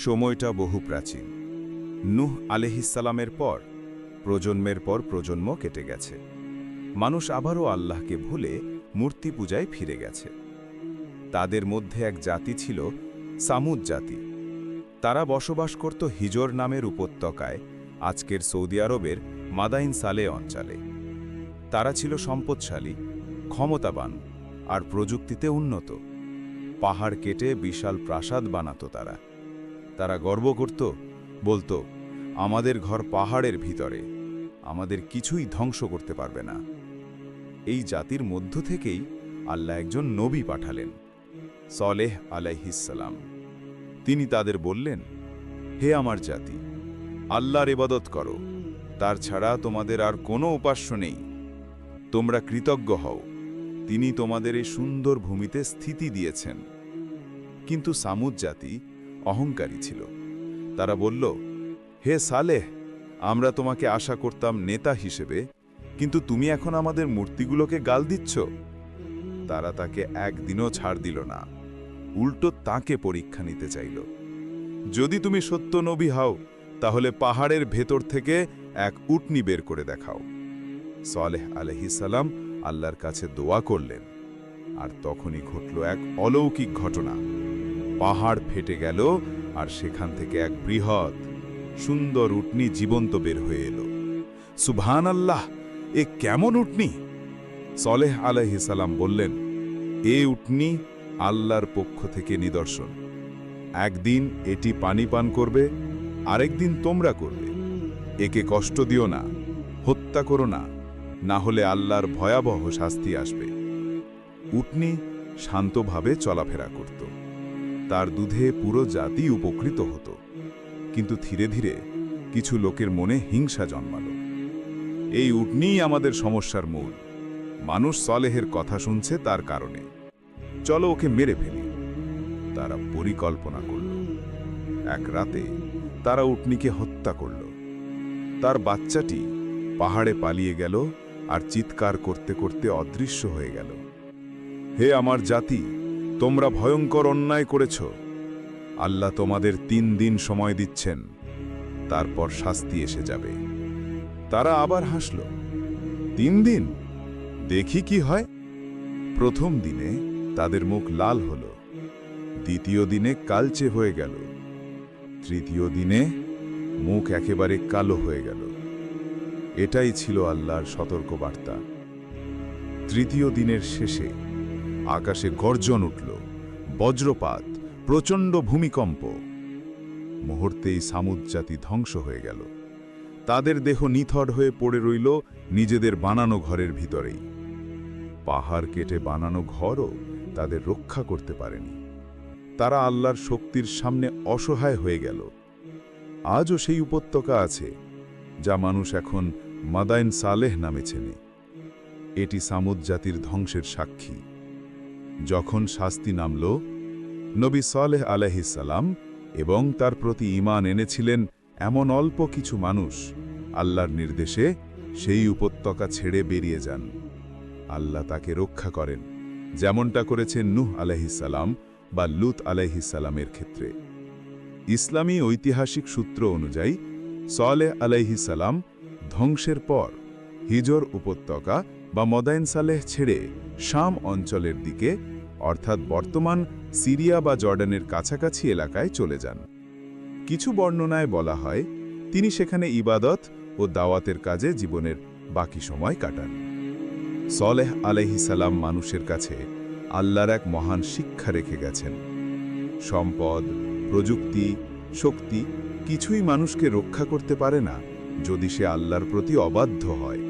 সময়টা বহু প্রাচীন। নুহ আলেহিসালামের পর, প্রজন্মের পর প্রজন্ম কেটে গেছে। মানুষ আবারও আল্লাহকে ভুলে মূর্তি পূজায় ফিরে গেছে। তাদের মধ্যে এক জাতি ছিল সামুদ জাতি। তারা বসবাস করত হিজর নামের উপত্যকায়, আজকের সৌদি আরবের মাদাইন সালে অঞ্চলে। তারা ছিল সম্পদশালী, ক্ষমতাবান আর প্রযুক্তিতে উন্নত। পাহাড় কেটে বিশাল প্রাসাদ বানাতো তারা। তারা গর্ব করত, বলতো, আমাদের ঘর পাহাড়ের ভিতরে। আমাদের কিছুই ধ্বংস করতে পারবে না। এই জাতির মধ্য থেকেই আল্লাহ একজন নবী পাঠালেন, সলেহ আলাইহিসালাম তিনি তাদের বললেন, হে আমার জাতি, আল্লাহর ইবাদত করো। তার ছাড়া তোমাদের আর কোনো উপাস্য নেই। তোমরা কৃতজ্ঞ হও। তিনি তোমাদের এই সুন্দর ভূমিতে স্থিতি দিয়েছেন। কিন্তু সামুদ জাতি অহংকারী ছিল। তারা বলল, হে সালেহ, আমরা তোমাকে আশা করতাম নেতা হিসেবে, কিন্তু তুমি এখন আমাদের মূর্তিগুলোকে গাল দিচ্ছ তারা তাকে একদিনও ছাড় দিল না, উল্টো তাকে পরীক্ষা নিতে চাইল। যদি তুমি সত্য নবী হও, তাহলে পাহাড়ের ভেতর থেকে এক উটনি বের করে দেখাও সালেহ আলহিসাল্লাম আল্লাহর কাছে দোয়া করলেন, আর তখনই ঘটল এক অলৌকিক ঘটনা। পাহাড় ফেটে গেল আর সেখান থেকে এক বৃহৎ, সুন্দর উটনি জীবন্ত বের হয়ে এলো। সুবহান আল্লাহ এ কেমন উটনি? সলেহ আলহিসাল্লাম বললেন, এ উটনি আল্লাহর পক্ষ থেকে নিদর্শন। একদিন এটি পানি পান করবে, আরেকদিন তোমরা করবে। একে কষ্ট দিও না, হত্যা করো না না হলে আল্লাহর ভয়াবহ শাস্তি আসবে। উটনি শান্তভাবে চলাফেরা করত। তার দুধে পুরো জাতি উপকৃত হতো। কিন্তু ধীরে ধীরে কিছু লোকের মনে হিংসা জন্মাল। এই উটনিই আমাদের সমস্যার মূল। মানুষ সলেহের কথা শুনছে তার কারণে। চলো ওকে মেরে ফেলি। তারা পরিকল্পনা করল। এক রাতে তারা উটনিকে হত্যা করল। তার বাচ্চাটি পাহাড়ে পালিয়ে গেল আর চিৎকার করতে করতে অদৃশ্য হয়ে গেল। হে আমার জাতি তোমরা ভয়ঙ্কর অন্যায় করেছ। আল্লাহ তোমাদের তিন দিন সময় দিচ্ছেন, তারপর শাস্তি এসে যাবে। তারা আবার হাসল, তিন দিন? দেখি কি হয়। প্রথম দিনে তাদের মুখ লাল হল, দ্বিতীয় দিনে কালচে হয়ে গেল, তৃতীয় দিনে মুখ একেবারে কালো হয়ে গেল। এটাই ছিল আল্লাহর সতর্কবার্তা। তৃতীয় দিনের শেষে আকাশে গর্জন উঠল, বজ্রপাত, প্রচণ্ড ভূমিকম্প। মুহূর্তেই সামুদ জাতি ধ্বংস হয়ে গেল। তাদের দেহ নিথর হয়ে পড়ে রইল নিজেদের বানানো ঘরের ভিতরেই। পাহাড় কেটে বানানো ঘরও তাদের রক্ষা করতে পারেনি। তারা আল্লাহর শক্তির সামনে অসহায় হয়ে গেল। আজও সেই উপত্যকা আছে, যা মানুষ এখন মাদাইন সালেহ নামে চেনে। এটি সামুদ জাতির ধ্বংসের সাক্ষী। যখন শাস্তি নামল, নবী সালেহ আলহিসাল্লাম এবং তার প্রতি ঈমান এনেছিলেন এমন অল্প কিছু মানুষ, আল্লাহর নির্দেশে সেই উপত্যকা ছেড়ে বেরিয়ে যান। আল্লাহ তাকে রক্ষা করেন, যেমনটা করেছেন নুহ আলহিসাল্লাম বা লুত আলাইহিসাল্লামের ক্ষেত্রে। ইসলামী ঐতিহাসিক সূত্র অনুযায়ী সলে আলাইহিসাল্লাম ধ্বংসের পর হিজর উপত্যকা বা মদাইন সালেহ ছেড়ে শাম অঞ্চলের দিকে, অর্থাৎ বর্তমান সিরিয়া বা জর্ডানের কাছাকাছি এলাকায় চলে যান। কিছু বর্ণনায় বলা হয়, তিনি সেখানে ইবাদত ও দাওয়াতের কাজে জীবনের বাকি সময় কাটান। সলেহ আলহিসাল্লাম মানুষের কাছে আল্লাহর এক মহান শিক্ষা রেখে গেছেন। সম্পদ, প্রযুক্তি, শক্তি কিছুই মানুষকে রক্ষা করতে পারে না যদি সে আল্লাহর প্রতি অবাধ্য হয়।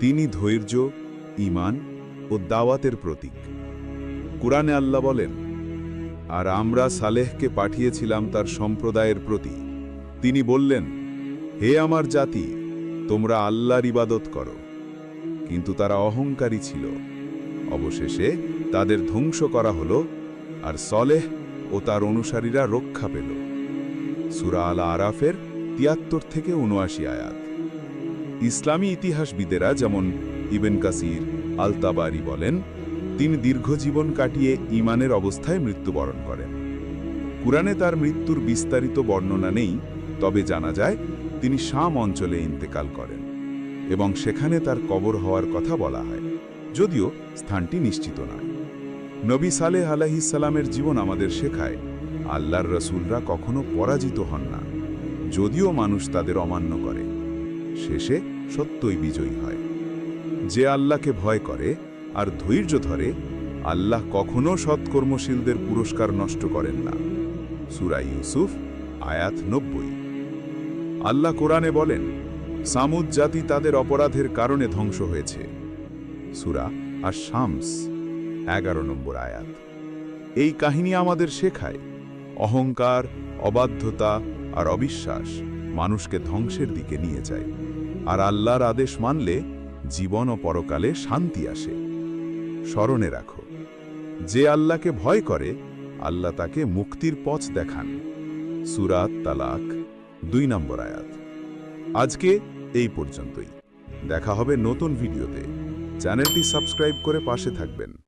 তিনি ধৈর্য ইমান ও দাওয়াতের প্রতীক। কুরআনে আল্লাহ বলেন, আর আমরা সালেহকে পাঠিয়েছিলাম তার সম্প্রদায়ের প্রতি। তিনি বললেন, হে আমার জাতি, তোমরা আল্লাহর ইবাদত করো। কিন্তু তারা অহংকারী ছিল। অবশেষে তাদের ধ্বংস করা হল আর সলেহ ও তার অনুসারীরা রক্ষা পেল। সুরা আলা আরাফের তিয়াত্তর থেকে উনআশি আয়াত। ইসলামী ইতিহাসবিদেরা যেমন ইবেন কাসির, আলতাবারি বলেন, তিনি দীর্ঘ জীবন কাটিয়ে ইমানের অবস্থায় মৃত্যুবরণ করেন। কুরআনে তার মৃত্যুর বিস্তারিত বর্ণনা নেই, তবে জানা যায় তিনি শাম অঞ্চলে ইন্তেকাল করেন এবং সেখানে তার কবর হওয়ার কথা বলা হয়, যদিও স্থানটি নিশ্চিত নয়। নবী সালেহ আলাহিসাল্লামের জীবন আমাদের শেখায়, আল্লাহর রসুলরা কখনো পরাজিত হন না, যদিও মানুষ তাদের অমান্য করে। শেষে সত্যই বিজয়ী হয়। যে আল্লাহকে ভয় করে আর ধৈর্য ধরে, আল্লাহ কখনো সৎকর্মশীলদের পুরস্কার নষ্ট করেন না। সুরা ইউসুফ, আয়াত নব্বই। আল্লাহ কোরআনে বলেন, সামুদ জাতি তাদের অপরাধের কারণে ধ্বংস হয়েছে। সুরা আর শামস এগারো নম্বর আয়াত। এই কাহিনী আমাদের শেখায় অহংকার, অবাধ্যতা আর অবিশ্বাস। মানুষকে ধ্বংসের দিকে নিয়ে যায়। আর আল্লাহর আদেশ মানলে জীবন ও পরকালে শান্তি আসে। স্মরণে রাখো, যে আল্লাহকে ভয় করে, আল্লাহ তাকে মুক্তির পথ দেখান। সুরাত তালাক, দুই নম্বর আয়াত। আজকে এই পর্যন্তই। দেখা হবে নতুন ভিডিওতে। চ্যানেলটি সাবস্ক্রাইব করে পাশে থাকবেন।